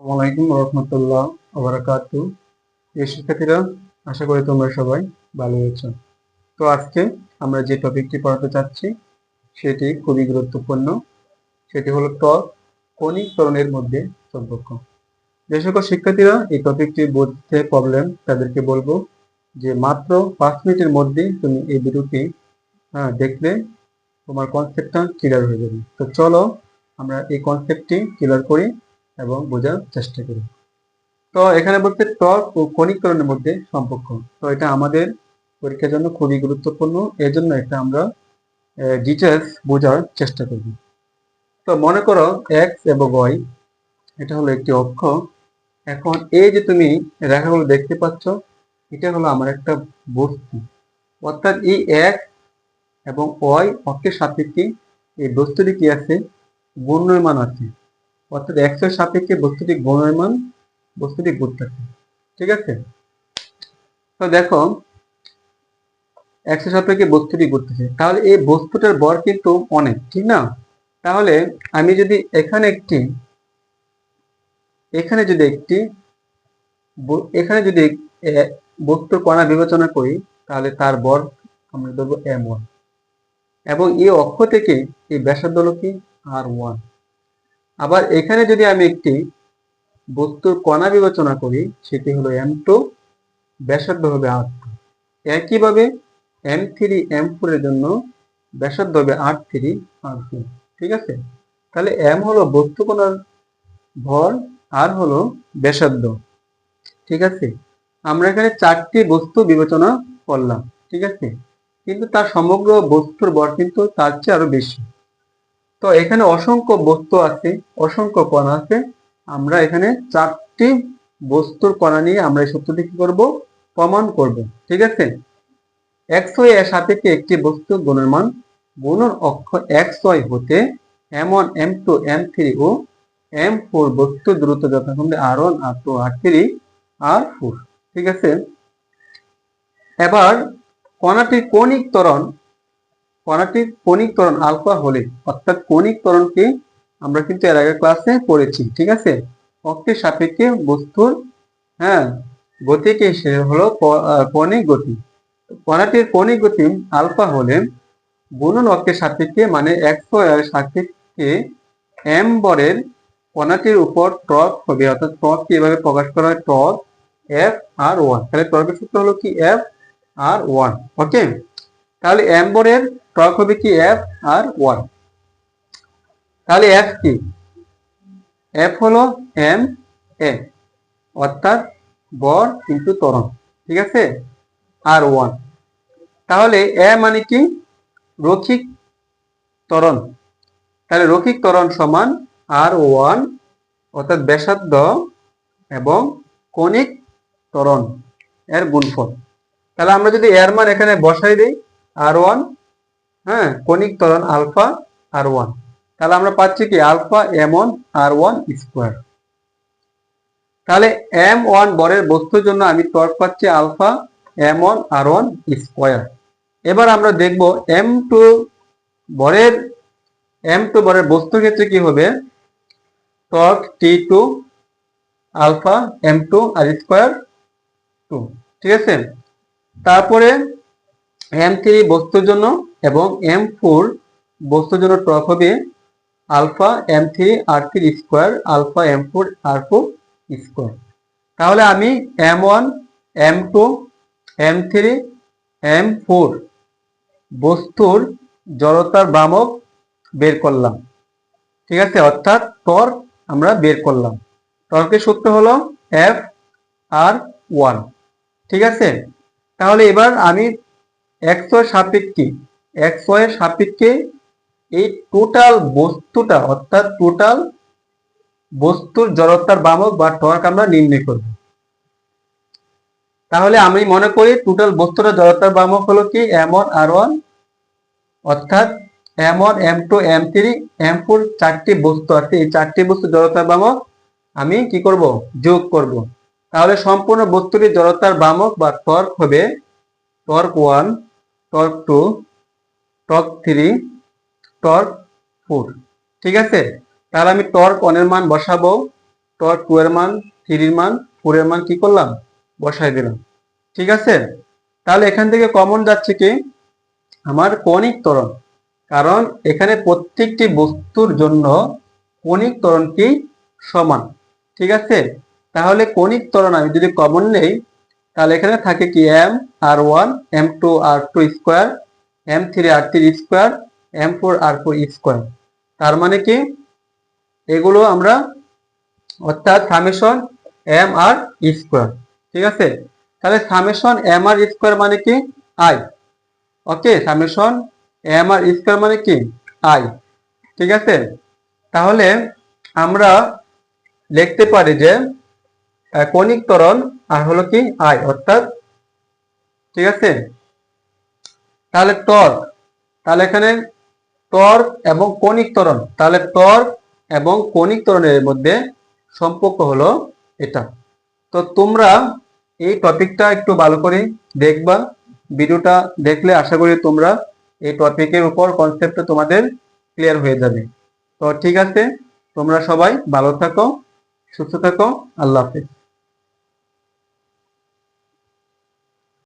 আসসালামাইকুম রহমতুল্লাহ ওবরাকাত। এই শিক্ষার্থীরা আশা করি তোমরা সবাই ভালো আছো। তো আজকে আমরা যে টপিকটি পড়াতে চাচ্ছি সেটি খুবই গুরুত্বপূর্ণ। সেটি হলো টক কণিকরণের মধ্যে সম্পর্ক। যে সকল শিক্ষার্থীরা এই টপিকটি বুঝতে প্রবলেম তাদেরকে বলব যে মাত্র পাঁচ মিনিটের মধ্যে তুমি এই ভিডিওটি হ্যাঁ, দেখলে তোমার কনসেপ্টটা ক্লিয়ার হয়ে যাবে। তো চলো আমরা এই কনসেপ্টটি ক্লিয়ার করি। এবং বোঝার চেষ্টা করি। তো এখানে বলতে টক ও কণিকরণের মধ্যে সম্পর্ক। তো এটা আমাদের পরীক্ষার জন্য খুবই গুরুত্বপূর্ণ। এর জন্য এটা আমরা ডিটেলস বোঝার চেষ্টা করব। তো মনে করো এক্স এবং ওয়াই এটা হলো একটি অক্ষ। এখন এই যে তুমি রেখাগুলো দেখতে পাচ্ছ, এটা হলো আমার একটা বস্তু। অর্থাৎ এই এক্স এবং ওয়াই অক্ষের সাপেক্ষে এই বস্তুটি কি আছে? ঘূর্ণয়মান আছে। অর্থাৎ এক্সের সাপেক্ষে বস্তুটি ঘূর্ণয়মান বস্তুটি ঘুরতেছে ঠিক আছে? তো দেখো এক্সের সাপেক্ষে বস্তুটি ঘুরতেছে তাহলে এই বস্তুটার বর কিন্তু অনেক, ঠিক না? তাহলে আমি যদি এখানে একটি, এখানে যদি একটি এখানে যদি বস্তুর কণা বিবেচনা করি, তাহলে তার বর আমরা ধরবো এম ওয়ান। এবং এই অক্ষ থেকে এই ব্যাসার্ধ হলো কি? R one. আবার এখানে যদি আমি একটি বস্তুর কণা বিবেচনা করি, সেটি হলো এম টু ব্যাসার্ধ হবে আর টু একইভাবে এম থ্রি এম ফোর এর জন্য ব্যাসার্ধ হবে আর থ্রি আর ফোর ঠিক আছে? তাহলে এম হলো বস্তু কণার ভর আর হলো ব্যাসার্ধ। ঠিক আছে? আমরা এখানে চারটি বস্তু বিবেচনা করলাম। ঠিক আছে? কিন্তু তার সমগ্র বস্তুর ভর কিন্তু তার চেয়ে আরও বেশি। তো এখানে অসংখ্য বস্তু আছে, অসংখ্য কণা আছে। আমরা এখানে চারটি বস্তুর কণা নিয়ে আমরা এই সত্যটি কি করব? প্রমাণ করব, ঠিক আছে? ওয়াই এর সাপেক্ষে একটি বস্তু গুণের মান গুণন অক্ষ এক্স ওয়াই হতে M one M two M three ও এম ফোর বস্তু দ্রুত যথাক্রমে R one R two R three R four ঠিক আছে? এবার কণাটির কৌণিক ত্বরণ কণাটির কৌণিক ত্বরণ আলফা হলে, অর্থাৎ কৌণিক ত্বরণকে আমরা কিন্তু এর আগের ক্লাসে পড়েছি, ঠিক আছে? অক্ষের সাপেক্ষে বস্তুর হ্যাঁ গতিকে সে হলো কণিক গতি। কণাটির কণিক গতি আলফা হলে গুণন অক্ষের সাপেক্ষে মানে একশো এর সাপেক্ষে এম বরের কণাটির উপর টর্ক হবে, অর্থাৎ টর্ক এভাবে প্রকাশ করা হয় টর্ক এফ আর ওয়ান তাহলে টর্কের সূত্র হলো কি? এফ আর ওয়ান ওকে তাহলে এম বরের টর্ক হবে কি এফ আর ওয়ান তাহলে এফ কি? এফ হলো এম এ অর্থাৎ বর কিন্তু ত্বরণ, ঠিক আছে? আর ওয়ান তাহলে এ মানে কি? রৈখিক ত্বরণ। তাহলে রৈখিক ত্বরণ সমান আর ওয়ান অর্থাৎ ব্যাসার্ধ এবং কণিক ত্বরণ, এর গুণফল। তাহলে আমরা যদি এর মান এখানে বসাই দিই, আর ওয়ান হ্যাঁ কণিক ত্বরণ আলফা আর ওয়ান। তাহলে আমরা পাচ্ছি কি? Alpha M one R one square. তাহলে এম ওয়ান বরের বস্তুর জন্য আমি টর্ক পাচ্ছি alpha M one R one square. এবার আমরা দেখব এম টু বরের, এম টু বরের বস্তুর ক্ষেত্রে কি হবে? Torque T two alpha, M two R square two. ঠিক আছে? তারপরে এম থ্রি বস্তুর জন্য এবং এম ফোর বস্তুর জন্য টর্ক হবে alpha M three R three square alpha M four R four square তাহলে আমি M one M two M three M four বস্তুর জড়তার ভ্রামক বের করলাম। ঠিক আছে? অর্থাৎ টর্ক আমরা বের করলাম। টর্কের সূত্র হলো এফ আর ওয়ান ঠিক আছে? তাহলে এবার আমি একশো সাপেক্ষে একশো এর সাপেক্ষে এই টোটাল বস্তুটা, অর্থাৎ টোটাল বস্তুর জড়তার বামক বা টর্ক আমরা নির্ণয় করব। তাহলে আমি মনে করি টোটাল বস্তুটা জড়তার বামক হলো কি? এম ওয়ান আর ওয়ান অর্থাৎ M one M two M three M four চারটি বস্তু আছে এই চারটি বস্তু জড়তার বামক আমি কি করব? যোগ করব। তাহলে সম্পূর্ণ বস্তুটির জড়তার বামক বা টর্ক হবে torque one torque two, torque three, torque four. ঠিক আছে? তাহলে আমি টর্ক অনের মান বসাবো। টর্ক টু এর মান থ্রির মান ফোর এর মান কি করলাম? বসাই দিলাম। ঠিক আছে? তাহলে এখান থেকে কমন যাচ্ছে কি? আমার কণিক ত্বরণ। কারণ এখানে প্রত্যেকটি বস্তুর জন্য কণিক ত্বরণ কি সমান। ঠিক আছে? তাহলে কণিক ত্বরণ আমি যদি কমন নেই তাহলে এখানে থাকে কি M R one M two R two square M three R three square M four R four square তার মানে কি? এগুলো আমরা অর্থাৎ সামেশন এম আর স্কোয়ার ঠিক আছে? তাহলে সামেশন এম আর স্কোয়ার মানে কি? I okay summation M R square মানে কি? আই ঠিক আছে? তাহলে আমরা লিখতে পারি যে কণিক ত্বরণ, আর হলো কি? আই, অর্থাৎ ঠিক আছে? তাহলে টর্ক তাহলে এখানে টর্ক এবং কণিক ত্বরণ। তাহলে টর্ক এবং কণিক ত্বরণের মধ্যে সম্পর্ক হলো এটা। তো তোমরা এই টপিকটা একটু ভালো করে দেখবা। ভিডিওটা দেখলে আশা করি তোমরা এই টপিকের উপর কনসেপ্টটা তোমাদের ক্লিয়ার হয়ে যাবে। তো ঠিক আছে? তোমরা সবাই ভালো থাকো, সুস্থ থাকো। আল্লাহ হাফেজ।